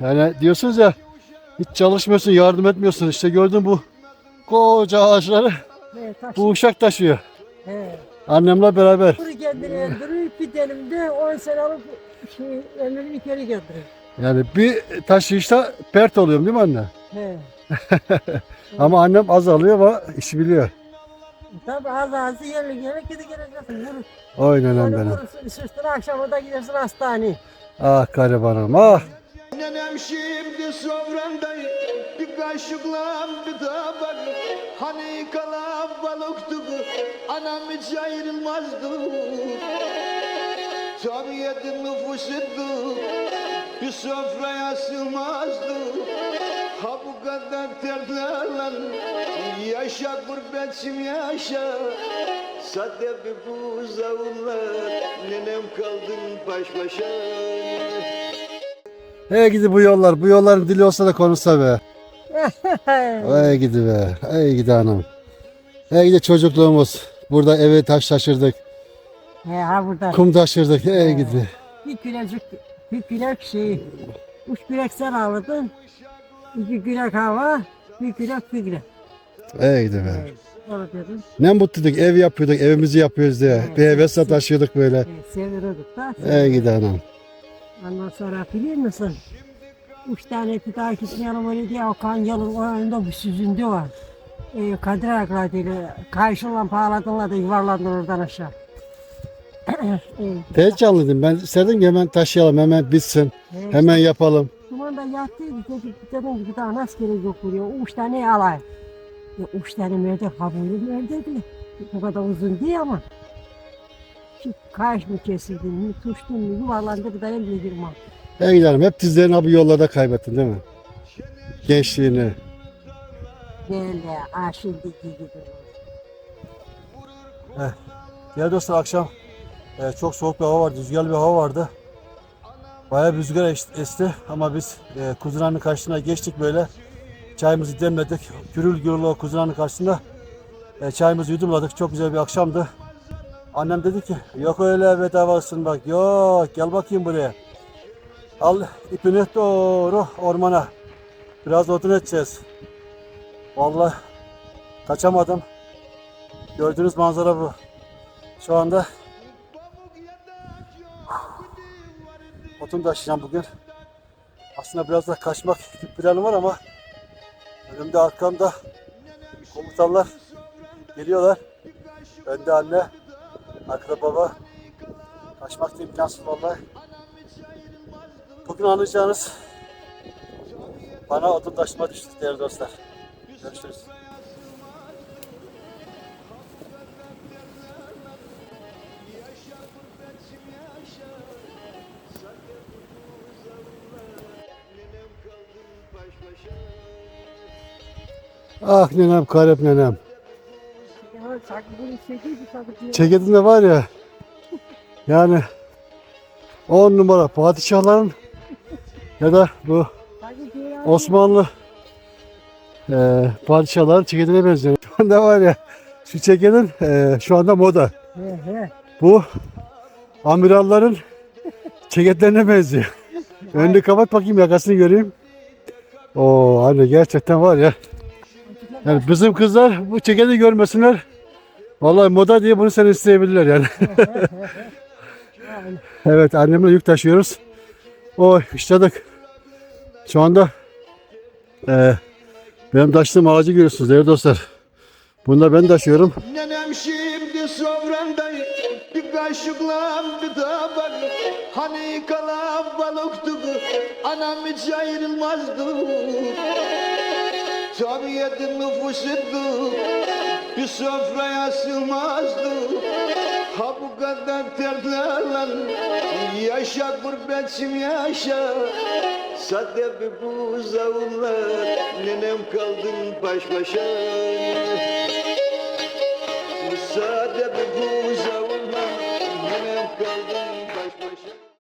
Yani diyorsunuz ya hiç çalışmıyorsun, yardım etmiyorsun. İşte gördün bu koca ağaçları taş. bu uşak taşıyor. He. Annemle beraber. Bunu kendini öldürüyor, bir delimde 10 sene alıp şey, ömrünü geri getiriyor. Yani bir taşıyışta pert oluyorum değil mi anne? He. Ama annem az alıyor ama işi biliyor. Tabii az az yerli yerli gidi geleceksin. Vurur. Böyle benim. vurursun, akşama da gidersin hastaneye. Ah garibanım ah. Nenem şimdi sofranda bir kaşıkla bir tabak. Hani kalabalıktı anam hiç ayrılmazdı. Tabiyetin nüfusuydu. Bir sofraya sığmazdı. Ha bu kadar terlerle yaşa gurbetçim yaşa. Sade bir bu zavullar nenem kaldın baş başa Hey gidi bu yollar. Bu yolların dili olsa da konuşsa be. Hey gidi be. Hey gidi anam. Hey gidi çocukluğumuz. Burada eve taş taşırdık. He ha burada. Kum taşırdık. Hey gidi. Bir kürecik, bir kürek şey. Üç kürek sen alırdın. İki kürek hava, bir kürek figre. Hey gidi be. Ne mutluyduk. Ev yapıyorduk. Evimizi yapıyoruz diye. Bir hevesle taşıyorduk böyle. E, seviriyorduk da. Hey gidi anam. Ondan sonra biliyor musun? Üç tane takipçinin yanıma öyle diye Okan Yalın önünde bir süzündü var. E, Kadir Akradeli kayışınla bağladınlar da yuvarlandın oradan aşağı. e, Tez canlıydım. Ben isterdim ki hemen taşıyalım. Hemen bitsin. e, Hemen yapalım. Duman da yattıydı. Dedi, dedim ki daha nasıl gerek yok buraya. Üç tane alay. Ya üç tane merde kabulü merdeydi. Bu kadar uzun değil ama. Şu kaş mı kesildi mi, tuştun mu, yuvarlandı bir daha elde girmem. Gidi hanım. Hep dizlerini abi yollarda kaybettin değil mi? Gençliğini. Böyle aşildiki gibi. Değerli dostlar akşam e, çok soğuk bir hava vardı, rüzgarlı bir hava vardı. Bayağı bir rüzgar es- esti ama biz e, Kuzuran'ın karşısına geçtik böyle. Çayımızı demledik. Gürül gürül o Kuzuran'ın karşısında e, çayımızı yudumladık. Çok güzel bir akşamdı. Annem dedi ki yok öyle bedava ısınmak. Yok gel bakayım buraya. Al ipini doğru ormana. Biraz odun edeceğiz. Vallahi kaçamadım. Gördüğünüz manzara bu. Şu anda otun taşıyacağım bugün. Aslında biraz da kaçmak gibi planım var ama önümde arkamda komutanlar geliyorlar. Önde anne, arkada baba. Kaçmak da imkansız vallahi. Bugün anlayacağınız bana odun taşıma düştü değerli dostlar. Görüşürüz. Ah nenem karep nenem. Sanki. Ceketinde var ya. Yani 10 numara padişahların ya da bu Osmanlı eee padişahların ceketine benziyor. Şu anda var ya şu ceketin eee, şu anda moda. Bu amiralların ceketlerine benziyor. Önünü kapat bakayım yakasını göreyim. Oo anne gerçekten var ya. Yani bizim kızlar bu ceketi görmesinler. Vallahi moda diye bunu sen isteyebilirler yani. evet annemle yük taşıyoruz. Oy işladık. Şu anda eee benim taşıdığım ağacı görüyorsunuz değerli dostlar. Bunu da ben taşıyorum. Nenem şimdi sofranda bir kaşıkla bir tabak Hani kalabalıktı anam hiç ayrılmazdı Tabiyetin nüfusuydu bir sofraya sığmazdı Ha bu kadar terlerle yaşa gurbetçim yaşa. Sade bir bu zavullar nenem kaldın baş başa. Müsaade bir bu zavullar nenem kaldın